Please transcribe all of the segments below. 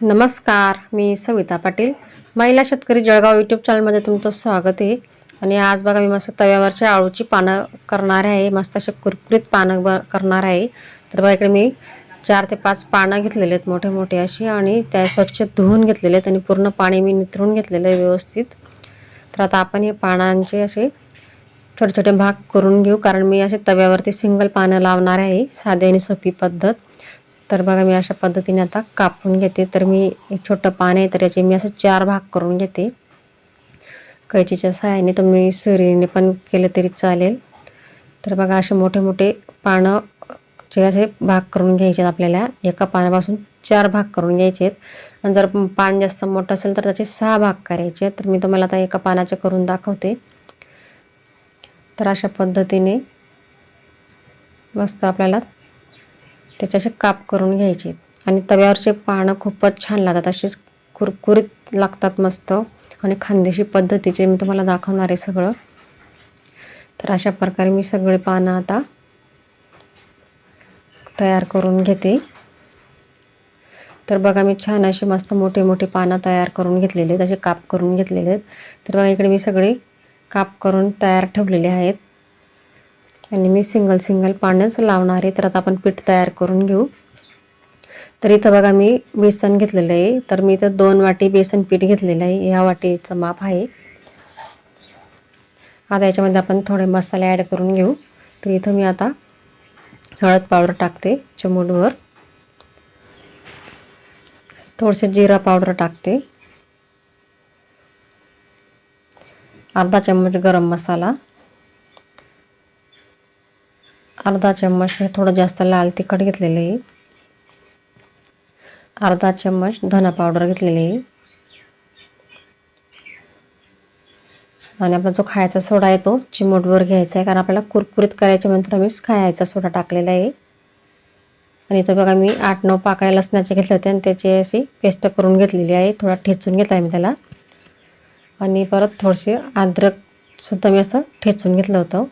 नमस्कार मी सविता पाटील. महिला शेतकरी जळगाव यूट्यूब चॅनलमध्ये तुमचं स्वागत आहे. आणि आज बघा मी मस्त तव्यावरच्या आळूची पानं करणार आहे. मस्त असे कुरकुरीत पानं ब करणार आहे. तर बघा इकडे मी चार ते पाच पानं घेतलेले आहेत मोठे मोठे असे. आणि त्या स्वच्छ धुवून घेतलेले आहेत आणि पूर्ण पाणी मी निथरून घेतलेलं आहे व्यवस्थित. तर आता आपण हे पानांचे असे छोटे छोटे भाग करून घेऊ कारण मी असे तव्यावरती सिंगल पानं लावणार आहे साधी आणि सोपी पद्धत. तर बघा मी अशा पद्धतीने आता कापून घेते. तर मी एक छोटं पान आहे तर याचे मी असं चार भाग करून घेते. कैचीच्या सहाय्याने तर मी सुरीने पण केलं तरी चालेल. तर बघा असे मोठे मोठे पानं चे असे भाग करून घ्यायचे आहेत आपल्याला एका पानापासून चार भाग करून घ्यायचे आहेत. आणि जर पान जास्त मोठं असेल तर त्याचे सहा भाग करायचे आहेत. तर मी तुम्हाला आता एका पानाचे करून दाखवते. तर अशा पद्धतीने मस्त आपल्याला त्याचे असे काप करून घ्यायचे. आणि तव्यावरचे पानं खूपच छान लागतात. असे कुरकुरीत लागतात मस्त. आणि खानदेशी पद्धतीचे मी तुम्हाला दाखवणार आहे सगळं. तर अशा प्रकारे मी सगळे पानं आता तयार करून घेते. तर बघा मी छान असे मस्त मोठे मोठे पानं तयार करून घेतलेले आहेत. असे काप करून घेतलेले आहेत. तर बघा इकडे मी सगळे काप करून तयार ठेवलेले आहेत. आणि मी सिंगल सिंगल पानच लावणार आहे तर आता आपण पीठ तयार करून घेऊ. तर इथं बघा मी बेसन घेतलेलं आहे. तर मी इथं दोन वाटी बेसन पीठ घेतलेलं आहे. या वाटीचं माप आहे. आता याच्यामध्ये आपण थोडे मसाले ॲड करून घेऊ. तर इथं मी आता हळद पावडर टाकते चिमूटवर थोडंसं जिरा पावडर टाकते. अर्धा चम्मच गरम मसाला. अर्धा चम्मच हे थोडं जास्त लाल तिखट घेतलेलं आहे. अर्धा चम्मच धना पावडर घेतलेली आहे. आणि आपला जो खायचा सोडा आहे तो चिमूटवर घ्यायचा आहे कारण आपल्याला कुरकुरीत करायच्या म्हणून थोडा मी खायचा सोडा टाकलेला आहे. आणि इथं बघा मी आठ नऊ पाकळ्या लसणाचे घेतले होते आणि त्याची अशी पेस्ट करून घेतलेली आहे. थोडा ठेचून घेतला आहे मी त्याला. आणि परत थोडेसे अद्रकसुद्धा मी असं ठेचून घेतलं होतं.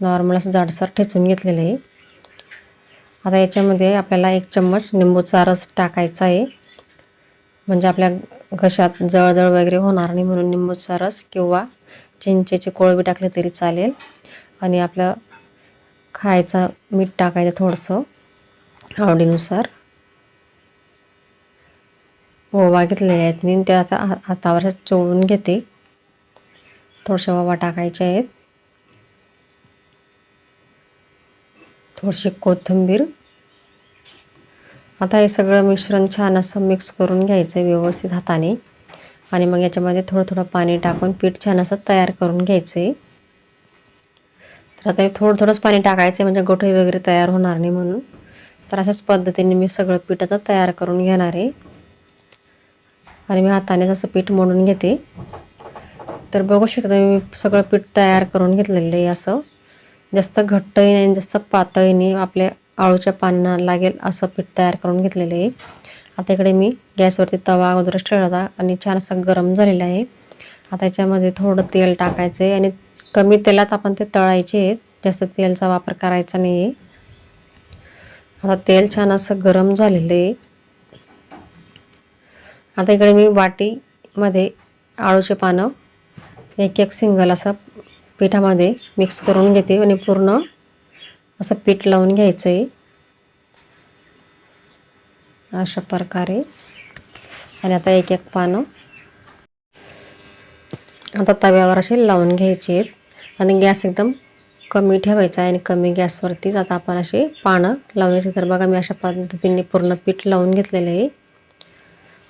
नॉर्मल असं जाडसर ठेचून घेतलेलं आहे. आता याच्यामध्ये आपल्याला एक चम्मच निंबूचा रस टाकायचा आहे. म्हणजे आपल्या घशात जळजळ वगैरे होणार नाही म्हणून निंबूचा रस किंवा चिंचेचे कोळबी टाकले तरी चालेल. आणि आपलं खायचं मीठ टाकायचं थोडंसं आवडीनुसार. ओवा घेतलेले आहेत मी. ते आता हातावर चोळून घेते. थोडसे ओवा टाकायचे आहेत. थोडीशी कोथिंबीर. आता हे सगळं मिश्रण छान असं मिक्स करून घ्यायचं आहे व्यवस्थित हाताने. आणि मग याच्यामध्ये थोडं थोडं पाणी टाकून पीठ छान असं तयार करून घ्यायचं. आहे तर आता हे थोडं थोडंच पाणी टाकायचं आहे म्हणजे गोठे वगैरे तयार होणार नाही म्हणून. तर अशाच पद्धतीने मी सगळं पीठ आता तयार करून घेणार आहे. आणि मी हाताने असं पीठ मोडून घेते. तर बघू शकता मी सगळं पीठ तयार करून घेतलेलं आहे असं. जास्त घट्टही नाही जास्त पातळी नाही. आपल्या आळूच्या पानांना लागेल असं पीठ तयार करून घेतलेलं आहे. आता इकडे मी गॅसवरती तवा अगोदरच ठेवला होता आणि छान असा गरम झालेला आहे. आता याच्यामध्ये थोडं तेल टाकायचं आहे आणि कमी तेलात आपण ते तळायचे आहेत. जास्त तेलचा वापर करायचा नाही आहे आता तेल छान असं गरम झालेलं आहे. आता इकडे मी वाटीमध्ये आळूचे पानं एक एक सिंगल असं पिठामध्ये मिक्स करून घेते आणि पूर्ण असं पीठ लावून घ्यायचं आहे अशा प्रकारे. आणि आता एक एक पानं आता तव्यावर असे लावून घ्यायचे आहेत. आणि गॅस एकदम कमी ठेवायचा आहे आणि कमी गॅसवरतीच आता आपण असे पानं लावण्याचे तर बघा मी अशा पद्धतीने पूर्ण पीठ लावून घेतलेलं आहे.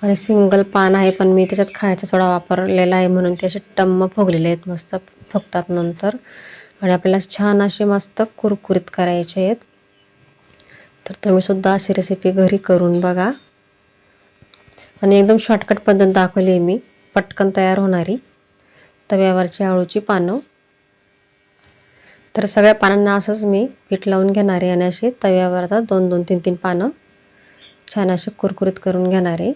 आणि सिंगल पान आहे पण मी त्याच्यात खायचा सोडा वापरलेला आहे म्हणून ते असे टम्म फुगलेले आहेत मस्त. फक्तात नंतर. आणि आपल्याला छान असे मस्त कुरकुरीत करायचे आहेत. तर तुम्हीसुद्धा अशी रेसिपी घरी करून बघा. आणि एकदम शॉर्टकट पद्धत दाखवली आहे मी. पटकन तयार होणारी. तव्यावरची आळूची पानं. तर सगळ्या पानांना असंच मी पीठ लावून घेणार आहे आणि अशी तव्यावर आता दोन दोन तीन तीन पानं छान असे कुरकुरीत करून घेणार आहे.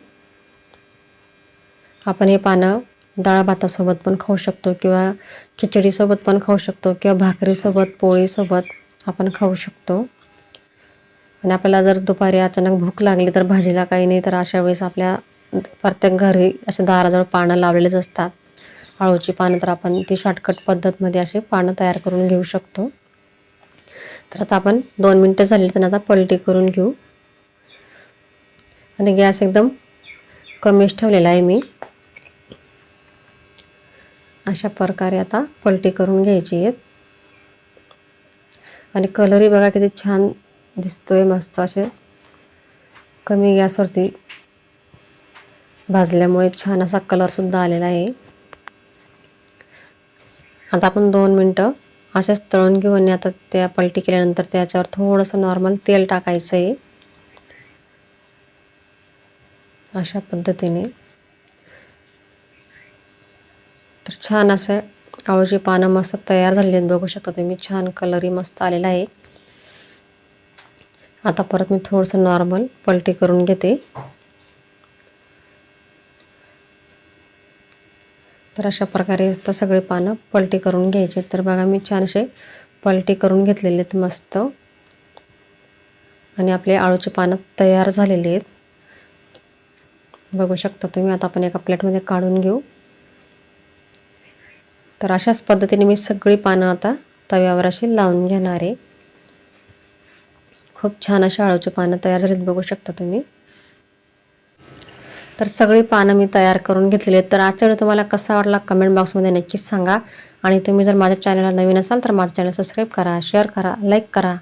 आपण हे पानं डाळ भातासोबत पण खाऊ शकतो किंवा खिचडीसोबत पण खाऊ शकतो किंवा भाकरीसोबत पोळीसोबत आपण खाऊ शकतो. आणि आपल्याला जर दुपारी अचानक भूक लागली तर भाजीला काही नाही तर अशा वेळेस आपल्या प्रत्येक घरी असे दाराजवळ पानं लावलेलेच असतात. आळूची पानं तर आपण ती शॉर्टकट पद्धतमध्ये असे पानं तयार करून घेऊ शकतो. तर आता आपण दोन मिनटं झाली तर आता पलटी करून घेऊ. आणि गॅस एकदम कमीच ठेवलेला आहे मी. अशा प्रकारे आता पलटी करून घ्यायची आहेत. आणि कलरही बघा किती छान दिसतोय मस्त असे कमी गॅसवरती भाजल्यामुळे छान असा कलरसुद्धा आलेला आहे. आता आपण दोन मिनटं असेच तळून घेऊ आणि आता त्या पलटी केल्यानंतर त्याच्यावर थोडंसं नॉर्मल तेल टाकायचं आहे अशा पद्धतीने तर छान असं आळूची पानं मस्त तयार झालेली आहेत. बघू शकता तुम्ही छान कलरही मस्त आलेला आहे. आता परत मी थोडंसं नॉर्मल पलटी करून घेते. तर अशा प्रकारे तर सगळे पानं पलटी करून घ्यायचे. तर बघा मी छान असे पलटी करून घेतलेले आहेत मस्त. आणि आपले आळूचे पानं तयार झालेले आहेत. बघू शकता तुम्ही आता आपण एका प्लेटमध्ये काढून घेऊ. तर अशाच पद्धतीने मी सगळी पानं आता तव्यावर अशी लावून घेणार आहे. खूप छान अशा आळूची पानं तयार झालीत बघू शकता तुम्ही. तर सगळी पानं मी तयार करून घेतलेली आहेत. तर आजच्या व्हिडिओ तुम्हाला कसा वाटला कमेंट बॉक्समध्ये नक्कीच सांगा. आणि तुम्ही जर माझ्या चॅनलला नवीन असाल तर माझं चॅनल सबस्क्राईब करा शेअर करा लाईक करा.